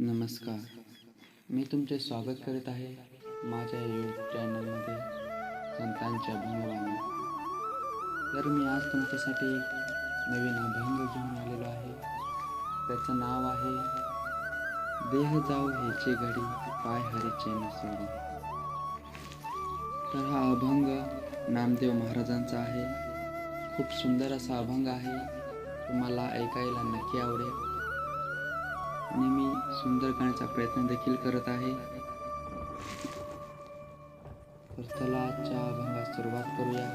नमस्कार. मी तुमचे स्वागत करीत आहे माझ्या यूट्यूब चॅनलमध्ये संतांच्या अभंगवाणी तर मी आज तुमच्यासाठी एक नवीन अभंग घेऊन आलेलो आहे. त्याचं नाव आहे देह जाऊ ह्याचे घडी पाय हरीचे नसोडी तर हा अभंग नामदेव महाराजांचा आहे. खूप सुंदर असा अभंग आहे. तुम्हाला ऐकायला नक्की आवडेल. आणि मी सुंदर करण्याचा प्रयत्न देखील करत आहे. तर चला आजच्या अभंगास सुरुवात करूया.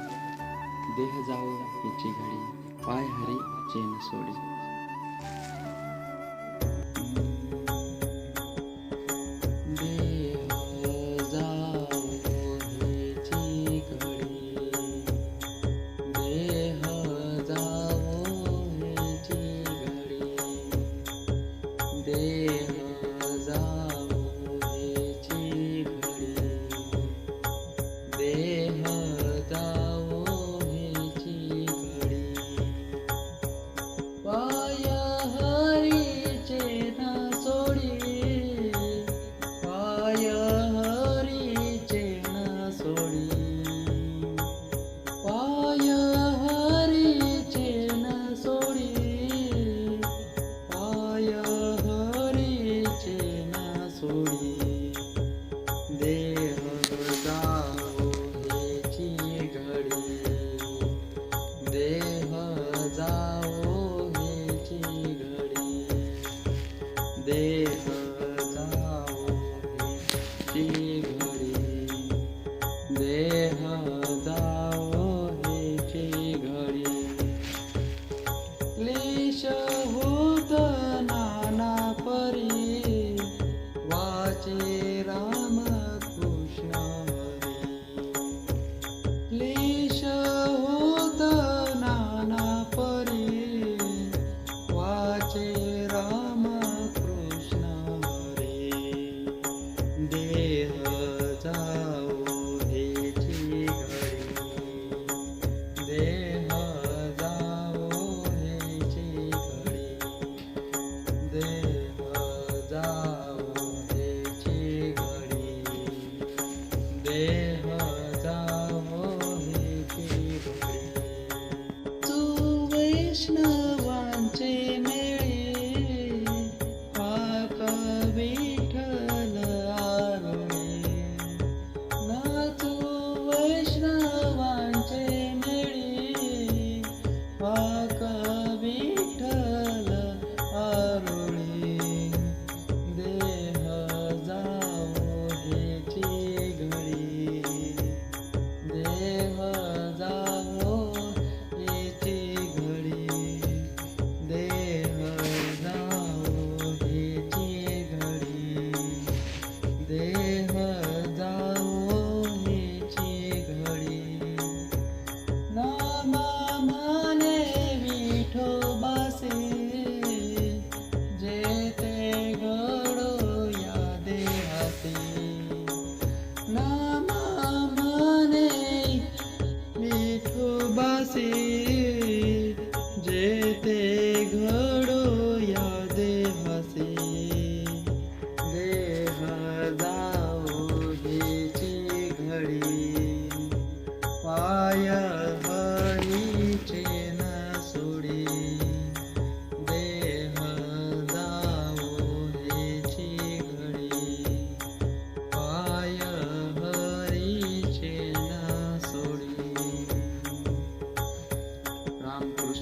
देह जाऊ हिची घडी पाय हरी चेन सोडी. देह सोडी देह जावो हेची घडी देह जावो हेची घडी देह जावो हेची घडी देह जावो हेची घडी. क्लेश Krishna. करू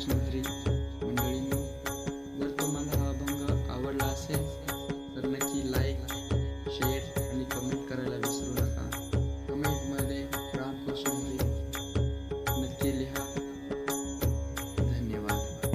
मंडळींनी जर तुम्हाला हा अभंग आवडला असेल